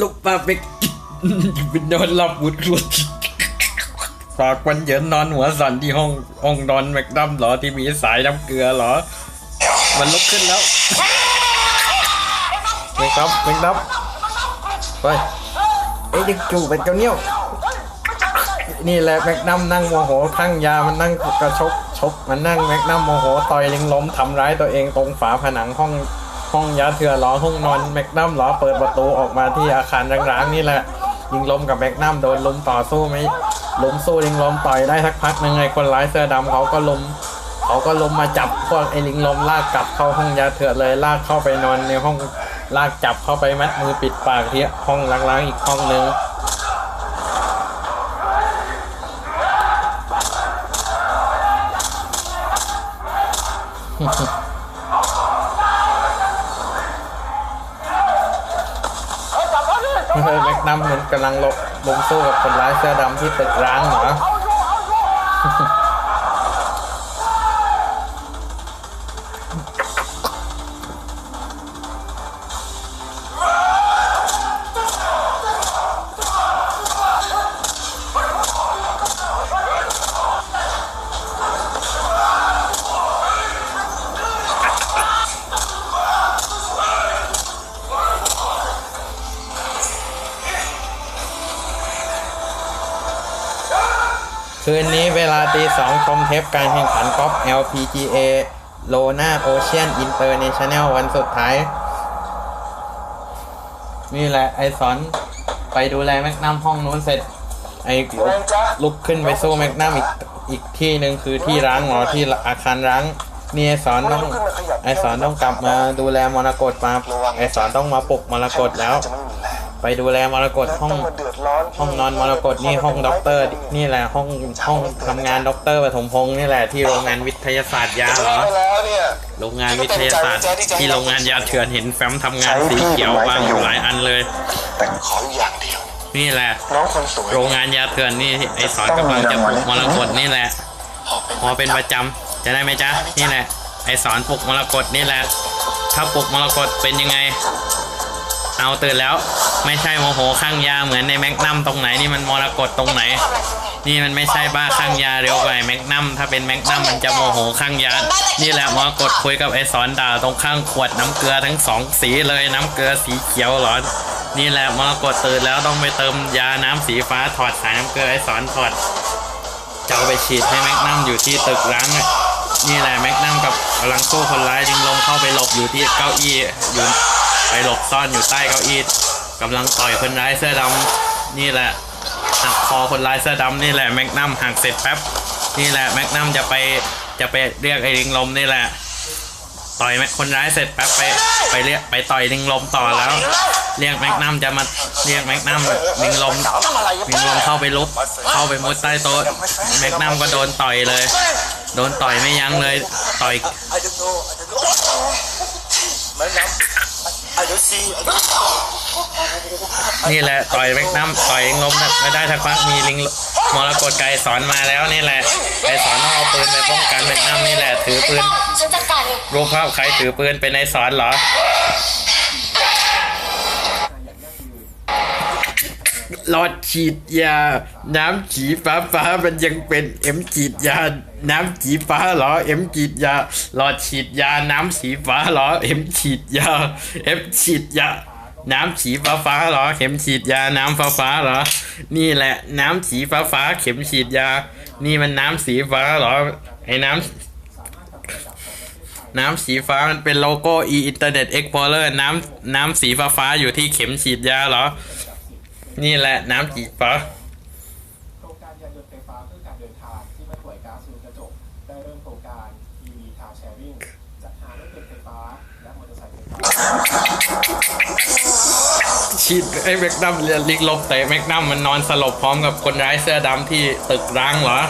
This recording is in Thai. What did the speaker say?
ลูกป้าไปไปนอนหลับบุดคลุดฝากวันเหยินนอนหัวสั่นที่ห้องห้องนอนแมกดัมเหรอที่มีสายน้ำเกลือเหรอ มันลุกขึ้นแล้วแมกดัมแมกดัมไปไอ้เด็กจูเป็นเจ้าเนี่ยนี่แหละแมกนัมนั่งโมโหคลั่งยามันนั่งกระชกชกมันนั่งแมกนัมโมโหต่อยลิงล้มทำร้ายตัวเองตรงฝาผนังห้อง ห้องยาเถื่อล้อห้องนอนแมกนัมล้อเปิดประตูออกมาที่อาคารร้างๆนี่แหละลิงล้มกับแมกนัมโดนลมต่อสู้ไหมลมสู้ลิงล้มต่อยได้สักพักหนึ่งไงคนร้ายเสื้อดำเขาก็ลมเขาก็ลมมาจับพวกไอ้ลิงล้มลากกลับเข้าห้องยาเถื่อนเลยลากเข้าไปนอนในห้องลากจับเข้าไปมัดมือปิดปากที่ห้องล้างๆอีกห้องหนึ่งฮ้ แม็กนัมมันกำลังลงลงสู้กับคนร้ายเสื้อดำที่ตึกร้างเหรอ คืนนี้เวลาตีสองชมเทปการแข่งขันกอล์ฟ LPGA โลนาโอเชียนอินเตอร์เนชั่นแนลวันสุดท้าย นี่แหละไอสอนไปดูแลแมกนัมห้องนู้นเสร็จ ไอลุกขึ้นไปสู้แมกนัมอีกอีกที่หนึ่งคือที่ร้างหรอที่อาคารร้างนี่ไอสอนต้องไอสอนต้องกลับมาดูแลมรกตมาไอสอนต้องมาปลุกมรกตแล้ว ไม่มีแรงไปดูแลมรกตห้องต้องมาเดือดร้อนห้องนอนมรกตนี่ห้องด็อกเตอร์ นี่แหละห้องห้องทำงานด็อกเตอร์ปฐมพงศ์นี่แหละที่โรงงานวิทยาศาสตร์ยาเหรอไปแล้วเนี่ยโรงงานวิทยาศาสตร์ที่โรงงานยาเถื่อนเห็นแฟ้มทำงานสีเขียวบางอยู่หลายอันเลย แต่ขออยู่อย่างเดียวนี่แหละน้องคนสวยโรงงานยาเถื่อนนี่ไอสอนกำลังจะปลุกมรกตนี่แหละขอเป็นพอเป็นประจำจะได้ไหมจ๊ะนี่แหละไอสอนปลุกมรกตนี่แหละ ถ้าปลุกมรกตเป็นยังไง เอาตื่นแล้ว ไม่ใช่โมโหข้างยาเหมือนในแมกนัมตรงไหนนี่มันมรกตตรงไหน นี่มันไม่ใช่บ้าข้างยาเร็วกว่าไอ้แมกนัมถ้าเป็นแมกนัมมันจะโมโหข้างยา นี่แหละมรกตคุยกับไอสอนด่าตรงข้างขวดน้ำเกลือทั้งสองสีเลยน้ำเกลือสีเขียวเหรอนี่แหละมรกตตื่นแล้วต้องไปเติมยาน้ำสีฟ้าถอดสายน้ำเกลือไอสอนถอดจะเอาไปฉีดให้แมกนัมอยู่ที่ตึกร้างนี่แหละแมกนัมกับกำลังสู้คนร้ายจึงลงเข้าไปหลบอยู่ที่เก้าอี้อยู่ ไปหลบซ่อนอยู่ใต้เก้าอี้กำลังต่อยคนร้ายเสื้อดำนี่แหละหักคอคนร้ายเสื้อดำนี่แหละแมกนัมหักเสร็จแป๊บนี่แหละแมกนัมจะไปจะไปเรียกไอ้ลิงลมนี่แหละ ต่อยแมกคนร้ายเสร็จแป๊บไปไปเรียกไปต่อยลิงลมต่อแล้ว เรียกแมกนัมจะมาเรียกแมกนัมลิงลมสาวทำอะไรอย่ามิงลงเข้าไปลุกเข้าไปมุดใต้โต๊ะแมกนัมก็โดนต่อยเลย โดนต่อยไม่ยั้งเลยต่อยไอ้เด็กโนไอ้เด็กโนไม่น้ำไอ้เด็กซีไอ้เด็กนี่แหละต่อยแมกนัมต่อยเองลมไม่ได้ทักพักมีลิงมรกตไกรสอนมาแล้วนี่แหละไกรสอนต้องเอาปืนไปป้องกันแมกนัมนี่แหละถือปืนฉันจัดการเองรูปภาพใครถือปืนเป็นไอสอนเหรอ หลอดฉีดยา น้ำฉีฟ้าฟ้ามันยังเป็นเอ็มฉีดยา น้ำสีฟ้าเหรอเอ็มฉีดยา หลอดฉีดยา น้ำสีฟ้าเหรอเอ็มฉีดยาเอ็มฉีดยาน้ำสีฟ้าฟ้าเหรอ เข็มฉีดยา น้ำฟ้าฟ้าเหรอ นี่แหละ น้ำสีฟ้าฟ้า เข็มฉีดยา นี่มันน้ำสีฟ้าเหรอ ไอ้น้ำ น้ำสีฟ้ามันเป็นโลโก้ e Internet Explorer น้ำน้ำสีฟ้าฟ้าอยู่ที่เข็มฉีดยาเหรอ นี่แหละน้ำสีฟ้าโครงการยานยนต์ไฟฟ้าเพื่อการเดินทางที่ไม่ป่วยก๊าซเรือนกระจก ได้เริ่มโครงการ EV Car Sharing จัดหารถยนต์ไฟฟ้าและมอเตอร์ไซค์ไฟฟ้าฉีดไอ้แมกนัมเรียนลิกลบแต่แมกนัมมันนอนสลบพร้อมกับคนร้ายเสื้อดำที่ตึกร้างเหรอ